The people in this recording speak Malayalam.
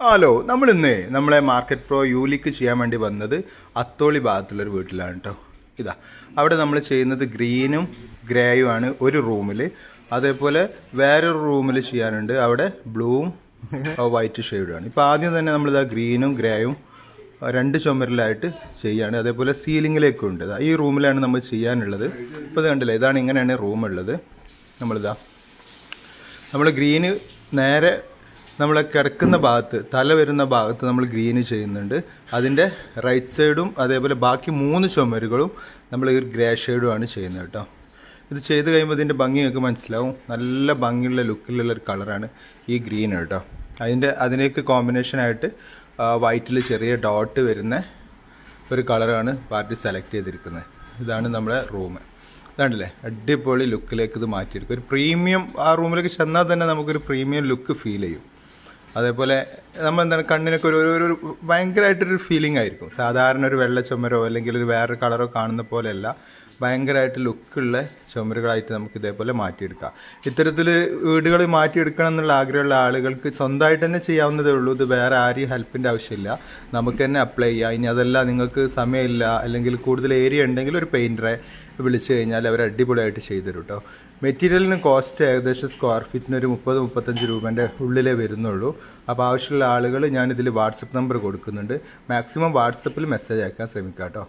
ഹലോ നമ്മൾ ഇന്ന് നമ്മളെ മാർക്കറ്റ് പ്രോ യൂലിക്ക് ചെയ്യാൻ വേണ്ടി വന്നത് അത്തോളി ഭാഗത്തുള്ളൊരു വീട്ടിലാണ് കേട്ടോ ഇതാ അവിടെ നമ്മൾ ചെയ്യുന്നത് ഗ്രീനും ഗ്രേയും ആണ് ഒരു റൂമിൽ അതേപോലെ വേറൊരു റൂമിൽ ചെയ്യാനുണ്ട് അവിടെ ബ്ലൂവും വൈറ്റ് ഷെയ്ഡുമാണ് ഇപ്പോൾ ആദ്യം തന്നെ നമ്മളിതാ ഗ്രീനും ഗ്രേയും രണ്ട് ചുമരിലായിട്ട് ചെയ്യാണ്. അതേപോലെ സീലിങ്ങിലേക്കും ഉണ്ട്. ഈ റൂമിലാണ് നമ്മൾ ചെയ്യാനുള്ളത്. ഇപ്പോൾ ഇത് കണ്ടില്ലേ ഇതാണ് ഇങ്ങനെയാണ് റൂം ഉള്ളത്. നമ്മളിതാ നമ്മൾ ഗ്രീന് നേരെ നമ്മൾ കിടക്കുന്ന ഭാഗത്ത് തല വരുന്ന ഭാഗത്ത് നമ്മൾ ഗ്രീൻ ചെയ്യുന്നുണ്ട്. അതിന്റെ റൈറ്റ് സൈഡും അതേപോലെ ബാക്കി മൂന്ന് ചുമരുകളും നമ്മൾ ഈ ഗ്രേ ഷെയ്ഡുമാണ് ചെയ്യുന്നത് കേട്ടോ. ഇത് ചെയ്ത് കഴിയുമ്പോൾ ഇതിന്റെ ഭംഗിയൊക്കെ മനസ്സിലാവും. നല്ല ഭംഗിയുള്ള ലുക്കിലുള്ള ഒരു കളറാണ് ഈ ഗ്രീൻ കേട്ടോ. അതിന്റെ കോമ്പിനേഷൻ കോമ്പിനേഷനായിട്ട് വൈറ്റിൽ ചെറിയ ഡോട്ട് വരുന്ന ഒരു കളറാണ് പാർട്ടി സെലക്ട് ചെയ്തിരിക്കുന്നത്. ഇതാണ് നമ്മുടെ റൂം ഇതാണ്ടല്ലേ അടിപൊളി ലുക്കിലേക്ക് ഇത് മാറ്റിയെടുക്കും. ഒരു പ്രീമിയം ആ റൂമിലേക്ക് ചെന്നാൽ തന്നെ നമുക്കൊരു പ്രീമിയം ലുക്ക് ഫീൽ ചെയ്യും. അതേപോലെ നമ്മൾ എന്താണ് കണ്ണിനൊക്കെ ഒരു ഒരു- ഭയങ്കരമായിട്ടൊരു ഫീലിംഗ് ആയിരിക്കും. സാധാരണ ഒരു വെള്ള ചുമരോ അല്ലെങ്കിൽ ഒരു വേറൊരു കളറോ കാണുന്ന പോലെയല്ല. ഭയങ്കരമായിട്ട് ലുക്കുള്ള ചുമരുകളായിട്ട് നമുക്ക് ഇതേപോലെ മാറ്റിയെടുക്കാം. ഇത്തരത്തിൽ വീടുകൾ മാറ്റിയെടുക്കണം എന്നുള്ള ആഗ്രഹമുള്ള ആളുകൾക്ക് സ്വന്തമായിട്ട് തന്നെ ചെയ്യാവുന്നതേ ഉള്ളൂ. ഇത് വേറെ ആരെയും ഹെൽപ്പിന്റെ ആവശ്യമില്ല. നമുക്ക് തന്നെ അപ്ലൈ ചെയ്യാം. ഇനി അതല്ല നിങ്ങൾക്ക് സമയമില്ല അല്ലെങ്കിൽ കൂടുതൽ ഏരിയ ഉണ്ടെങ്കിൽ ഒരു പെയിന്ററെ വിളിച്ചു കഴിഞ്ഞാൽ അവർ അടിപൊളിയായിട്ട് ചെയ്തു തരും കേട്ടോ മെറ്റീരിയലിന് കോസ്റ്റ് ഏകദേശം സ്ക്വയർ ഫീറ്റിന് ഒരു മുപ്പത് മുപ്പത്തഞ്ച് രൂപേന്റെ ഉള്ളിലേ വരുന്നുള്ളൂ. അപ്പോൾ ആവശ്യമുള്ള ആളുകൾ ഞാനിതിൽ വാട്സപ്പ് നമ്പർ കൊടുക്കുന്നുണ്ട്. മാക്സിമം വാട്സപ്പിൽ മെസ്സേജ് അയക്കാൻ ശ്രമിക്കാം കേട്ടോ